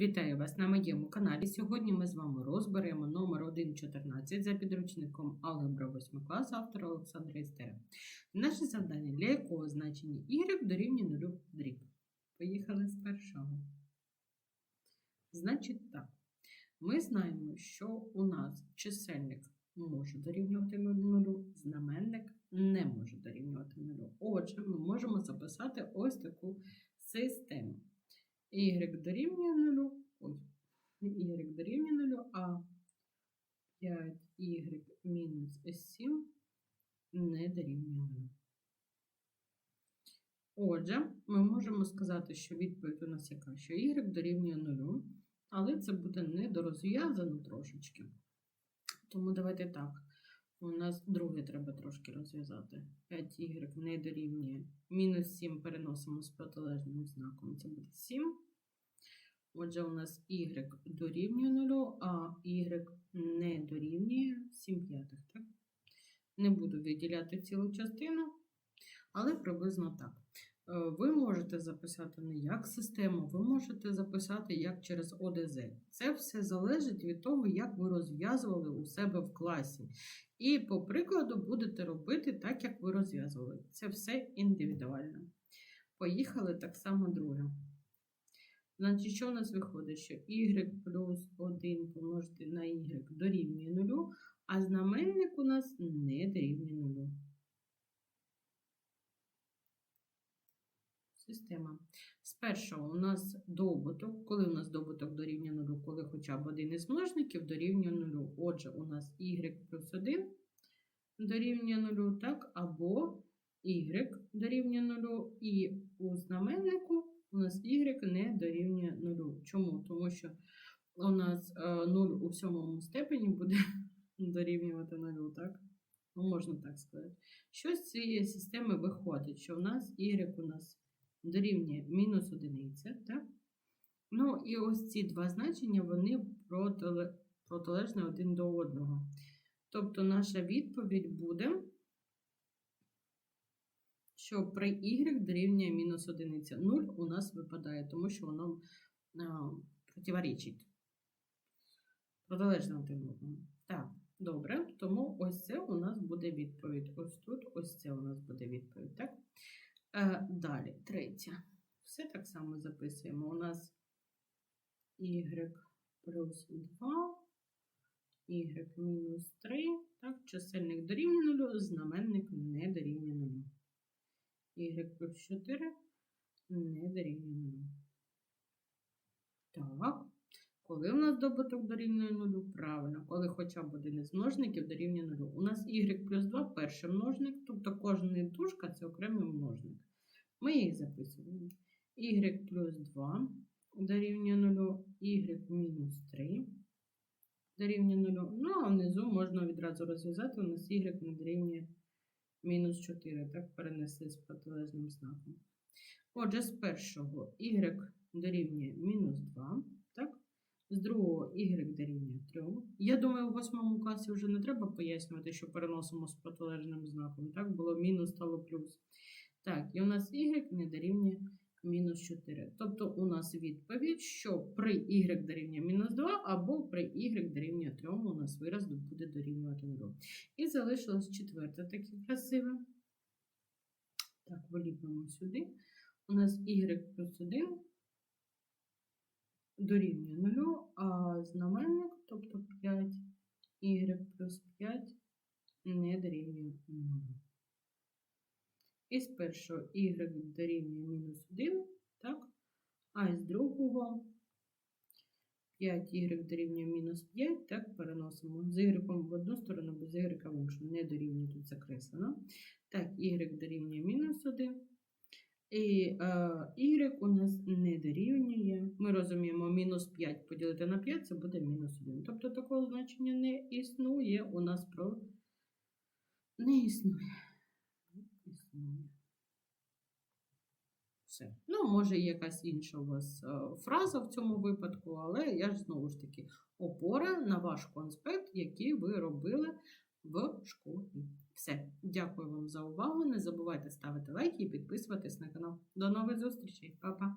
Вітаю вас на моєму каналі. Сьогодні ми з вами розберемо номер 1.14 за підручником Алгебра 8 класу автора Олександра Істера. Наше завдання для якого значення y дорівнює 0 дріб. Поїхали з першого. Значить так, ми знаємо, що у нас чисельник може дорівнювати 0, знаменник не може 0. Отже, ми можемо записати ось таку систему y дорівнює 0, ой, y дорівнює 0, а 5y мінус 7 не дорівнює 0. Отже, ми можемо сказати, що відповідь у нас яка, що y дорівнює 0, але це буде недорозв'язано трошечки. Тому давайте так. У нас друге треба трошки розв'язати. 5y не дорівнює. Мінус 7 переносимо з протилежним знаком. Це буде 7. Отже, у нас y дорівнює 0, а y не дорівнює 7 п'ятих. Не буду виділяти цілу частину, але приблизно так. Е, Ви можете записати не як систему, ви можете записати як через ОДЗ. Це все залежить від того, як ви розв'язували у себе в класі. І по прикладу будете робити так, як ви розв'язували. Це все індивідуально. Поїхали так само друге. Значить, що у нас виходить? Що y плюс 1 помножити на y дорівнює 0, а знаменник у нас не дорівнює 0. Система. З першого у нас добуток. Коли у нас добуток дорівнює 0, коли хоча б один із множників дорівнює 0. Отже, у нас y плюс 1 дорівнює 0, так, або y дорівнює 0, і у знаменнику у нас y не дорівнює 0. Чому? Тому що у нас 0 у сьомому степені буде дорівнювати 0, так? Ну, можна так сказати. Що з цієї системи виходить? Що у нас y у нас дорівнює мінус одиниця, так? Ну, і ось ці два значення, вони протилежні один до одного. Тобто наша відповідь буде, що при y дорівнює мінус одиниця. 0 у нас випадає, тому що воно а, противоречить. Протилежно один одному. Так, добре. Тому ось це у нас буде відповідь. Ось тут, ось це у нас буде відповідь. Так? Е, далі, третє. Все так само записуємо. У нас y плюс 2, y мінус 3. Так, чисельник дорівнює 0, знаменник не дорівнює 0. y плюс 4 не дорівнює 0. Так. Коли у нас добуток дорівнює 0? Правильно, коли хоча б один із множників дорівнює 0. У нас y плюс 2 перший множник, тобто кожна дужка це окремий множник. Ми їх записуємо. y плюс 2 дорівнює 0, y мінус 3 дорівнює 0. Ну, а внизу можна відразу розв'язати, у нас y не дорівнює мінус 4, так, перенесли з протилежним знаком. Отже, з першого y дорівнює мінус 2, так? З другого y дорівнює 3. Я думаю, у восьмому класі вже не треба пояснювати, що переносимо з протилежним знаком. Так, було мінус, стало плюс. Так, і у нас y не дорівнює мінус 4. Тобто у нас відповідь, що при y дорівнює мінус 2, або при y дорівнює 3 у нас вираз буде дорівнювати 0. І залишилось четверте таке красиве. Так, виліпимо сюди. У нас y плюс 1 дорівнює 0, а знаменник, тобто 5, y плюс 5 не дорівнює 0. І з першого y дорівнює мінус 1, так? А із другого 5y дорівнює мінус 5, так, переносимо з y в одну сторону, без y в іншу. Не дорівнює тут закреслено. Так, y дорівнює мінус 1. І е, y у нас не дорівнює. Ми розуміємо, мінус 5 поділити на 5 це буде мінус 1. Тобто такого значення не існує. У нас про не існує. Існує. Все. Ну, може, якась інша у вас е, фраза в цьому випадку, але я ж знову ж таки опора на ваш конспект, який ви робили в школі. Все. Дякую вам за увагу. Не забувайте ставити лайки і підписуватись на канал. До нових зустрічей. Па-па!